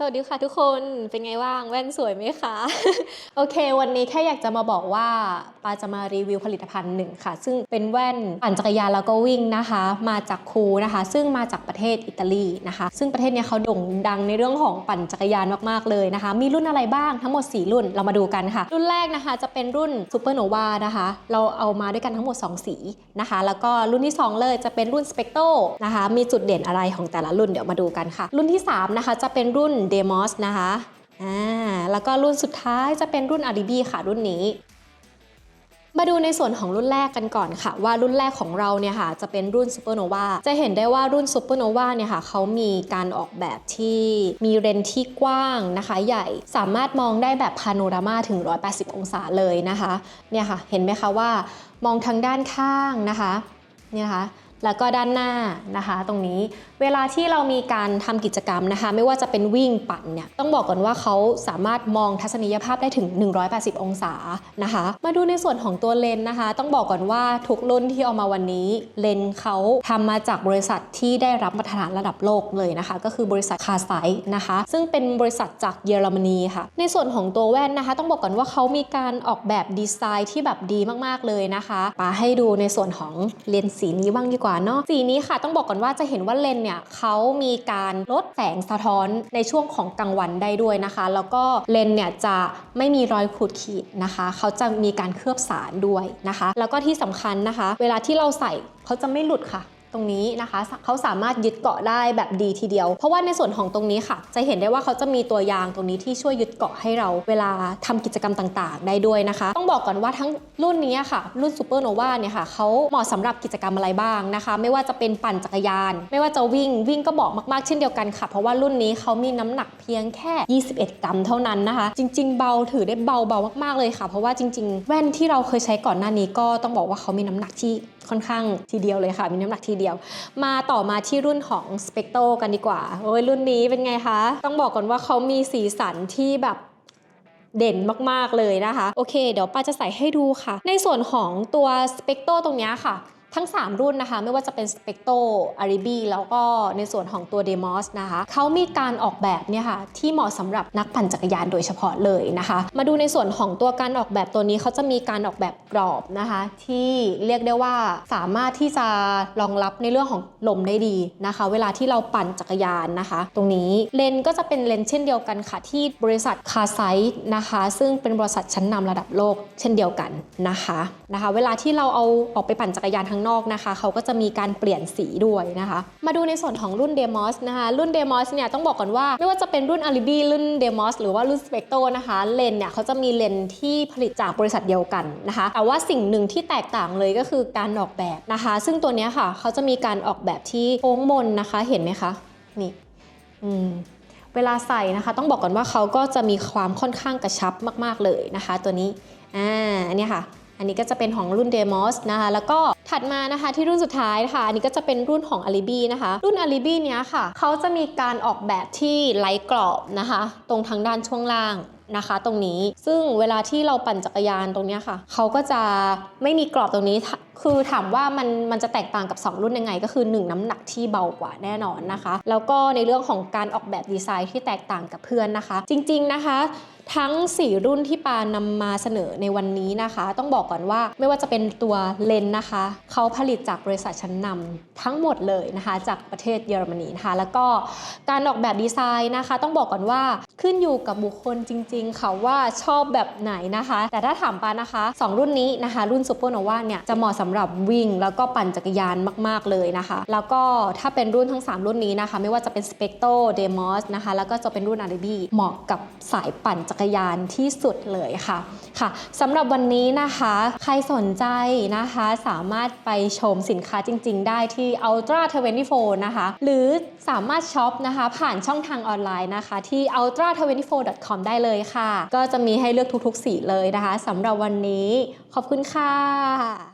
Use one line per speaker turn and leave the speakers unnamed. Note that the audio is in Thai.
สวัสดีค่ะทุกคนเป็นไงบ้างแว่นสวยไหมคะ โอเค วันนี้แค่อยากจะมาบอกว่าปาจะมารีวิวผลิตภัณฑ์หนึ่งค่ะ ซึ่งเป็นแว่นปั่นจักรยานแล้วก็วิ่งนะคะ มาจากคูนะคะ ซึ่งมาจากประเทศอิตาลีนะคะ ซึ่งประเทศเนี้ยเขาโด่งดังในเรื่องของปั่นจักรยานมากๆเลยนะคะ มีรุ่นอะไรบ้างทั้งหมด 4 รุ่นเรามาดูกันค่ะ รุ่นแรกนะคะจะเป็นรุ่นซูเปอร์โนวานะคะ เราเอามาด้วยกันทั้งหมด 2 สีนะคะ แล้วก็รุ่นที่ 2 เลยจะเป็นรุ่นสเปกโตนะคะมีจุดเด่นอะไรของแต่ละรุ่นเดี๋ยวมาดูกันค่ะ รุ่นที่3นะคะจะเป็นรุ่นเดมอสนะคะอ่าแล้วก็รุ่นสุดท้ายจะเป็นรุ่นอาริบีค่ะรุ่นนี้ มาดูในส่วนของรุ่นแรกกันก่อนค่ะ ว่ารุ่นแรกของเราเนี่ยค่ะจะเป็นรุ่น Supernova จะเห็นได้ว่ารุ่น Supernova เนี่ยค่ะเขามีการออกแบบที่มีเรนที่กว้างนะคะ ใหญ่สามารถมองได้แบบพาโนรามาถึง 180 องศาเลยนะคะเนี่ยค่ะเห็นไหมคะว่ามองทางด้านข้างนะคะเนี่ยนะคะ แล้วก็ด้านหน้านะคะ ตรงนี้เวลาที่เรามีการทำกิจกรรมนะคะ ไม่ว่าจะเป็นวิ่งปั่นเนี่ยต้องบอกก่อนว่าเขาสามารถมองทัศนียภาพได้ถึง 180 องศานะคะ มาดูในส่วนของตัวเลนนะคะ ต้องบอกก่อนว่าทุกรุ่นที่เอามาวันนี้เลนเขาทำมาจากบริษัทที่ได้รับมาตรฐานระดับโลกเลยนะคะ ก็คือบริษัทคาไซนะคะ ซึ่งเป็นบริษัทจากเยอรมนีค่ะ ในส่วนของตัวแว่นนะคะ ต้องบอกก่อนว่าเขามีการออกแบบดีไซน์ที่แบบดีมากๆเลยนะคะปาให้ดูในส่วนของเลนส์สีนี้บ้างดีกว่าเนาะสีนี้ค่ะต้องบอกก่อนว่าจะเห็นว่าเลนเนี่ยเขามีการลดแสงสะท้อนในช่วงของกลางวันได้ด้วยนะคะ แล้วก็เลนเนี่ยจะไม่มีรอยขูดขีดนะคะเขาจะมีการเคลือบสารด้วยนะคะ แล้วก็ที่สำคัญนะคะ เวลาที่เราใส่เขาจะไม่หลุดค่ะ ตรงนี้นะคะเขาสามารถยึดเกาะได้แบบดีทีเดียว เพราะว่าในส่วนของตรงนี้ค่ะ จะเห็นได้ว่าเขาจะมีตัวยางตรงนี้ที่ช่วยยึดเกาะให้เราเวลาทำกิจกรรมต่างๆ ได้ด้วยนะคะ ต้องบอกก่อนว่าทั้งรุ่นนี้ค่ะ รุ่นซูเปอร์โนวาเนี่ยค่ะเขาเหมาะสำหรับกิจกรรมอะไรบ้างนะคะ ไม่ว่าจะเป็นปั่นจักรยาน ไม่ว่าจะวิ่งวิ่งก็บอกมากๆเช่นเดียวกันค่ะ เพราะว่ารุ่นนี้เขามีน้ำหนักเพียงแค่ 21 กรัมเท่านั้นนะคะ จริง ๆ เบาถือได้เบาเบามากๆเลยค่ะ เพราะว่าจริง ๆ แว่นที่เราเคยใช้ก่อนหน้านี้ก็ต้องบอกว่าเขามีน้ำหนักที่ค่อนข้างทีเดียวเลยค่ะ มีน้ำหนักทีเดียว มาต่อมาที่รุ่นของ s p e c t o กันดีกว่าโอ้ยรุ่นนี้เป็นไงคะ ต้องบอกก่อนว่าเขามีสีสันที่แบบเด่นมาก ๆ เลยนะคะ โอเค เดี๋ยวป้าจะใส่ให้ดูค่ะ ในส่วนของตัวสเปกโตตรงนี้ค่ะ ทั้ง 3 รุ่นนะคะ ไม่ว่าจะเป็น s p e c t o a r i b i แล้วก็ในส่วนของตัว Demos นะคะเขามีการออกแบบเนี่ยค่ะที่เหมาะสำหรับนักปั่นจักรยานโดยเฉพาะเลยนะคะ มาดูในส่วนของตัวการออกแบบตัวนี้เขาจะมีการออกแบบกรอบนะคะ ที่เรียกได้ว่าสามารถที่จะรองรับในเรื่องของลมได้ดีนะคะ เวลาที่เราปั่นจักรยานนะคะ ตรงนี้เลนก็จะเป็นเลนเช่นเดียวกันค่ะ ที่บริษัทคาไซนะคะ ซึ่งเป็นบริษัทชั้นนำระดับโลกเช่นเดียวกันนะคะนะคะ เวลาที่เราเอาออกไปปั่นจักรยานทางนอกนะคะ เขาก็จะมีการเปลี่ยนสีด้วยนะคะ มาดูในส่วนของรุ่น Demos นะคะ รุ่น Demos เนี่ยต้องบอกก่อนว่าไม่ว่าจะเป็นรุ่น Alibi รุ่น Demos หรือว่ารุ่น Specto นะคะ เลนเนี่ยเขาจะมีเลนที่ผลิตจากบริษัทเดียวกันนะคะ แต่ว่าสิ่งหนึ่งที่แตกต่างเลยก็คือการออกแบบนะคะ ซึ่งตัวนี้ค่ะเขาจะมีการออกแบบที่โค้งมนนะคะเห็นไหมคะนี่อืมเวลาใส่นะคะ ต้องบอกก่อนว่าเขาก็จะมีความค่อนข้างกระชับมาก ๆเลยนะคะ ตัวนี้อ่าอันนี้ค่ะ อันนี้ก็จะเป็นของรุ่น Demos นะคะแล้วก็ถัดมานะคะที่รุ่นสุดท้ายค่ะ อันนี้ก็จะเป็นรุ่นของ Alibi นะคะ รุ่น Alibi เนี้ยค่ะเขาจะมีการออกแบบที่ไร้กรอบนะคะ ตรงทางด้านช่วงล่างนะคะ ตรงนี้ซึ่งเวลาที่เราปั่นจักรยานตรงเนี้ยค่ะเขาก็จะไม่มีกรอบตรงนี้ คือถามว่ามันมันจะแตกต่างกับ 2 รุ่นยังไง ก็คือ 1 น้ำหนักที่เบากว่าแน่นอนนะคะ แล้วก็ในเรื่องของการออกแบบดีไซน์ที่แตกต่างกับเพื่อนนะคะ จริง ๆนะคะทั้ง 4 รุ่นที่ปานำมาเสนอในวันนี้นะคะ ต้องบอกก่อนว่าไม่ว่าจะเป็นตัวเลนส์นะคะ เขาผลิตจากบริษัทชั้นนำทั้งหมดเลยนะคะ จากประเทศเยอรมนีนะคะ แล้วก็การออกแบบดีไซน์นะคะ ต้องบอกก่อนว่าขึ้นอยู่กับบุคคลจริง ๆ ค่ะว่าชอบแบบไหนนะคะ แต่ถ้าถามปานะคะ 2 รุ่นนี้นะคะ รุ่น Super Nova เนี่ยจะเหมาะสำหรับวิ่ง แล้วก็ปั่นจักรยานมากๆเลยนะคะ แล้วก็ถ้าเป็นรุ่นทั้ง 3 รุ่นนี้นะคะ ไม่ว่าจะเป็น Specto Demos นะคะ แล้วก็จะเป็นรุ่น Aribi เหมาะกับสายปั่นจักรยานที่สุดเลยค่ะค่ะสำหรับวันนี้นะคะ ใครสนใจนะคะสามารถไปชมสินค้าจริง ๆ ได้ที่ Ultra 24 นะคะ หรือสามารถช็อปนะคะ ผ่านช่องทางออนไลน์นะคะ ที่ ultra 24 com ได้เลยค่ะ ก็จะมีให้เลือกทุกๆ สีเลยนะคะสำหรับวันนี้ขอบคุณค่ะ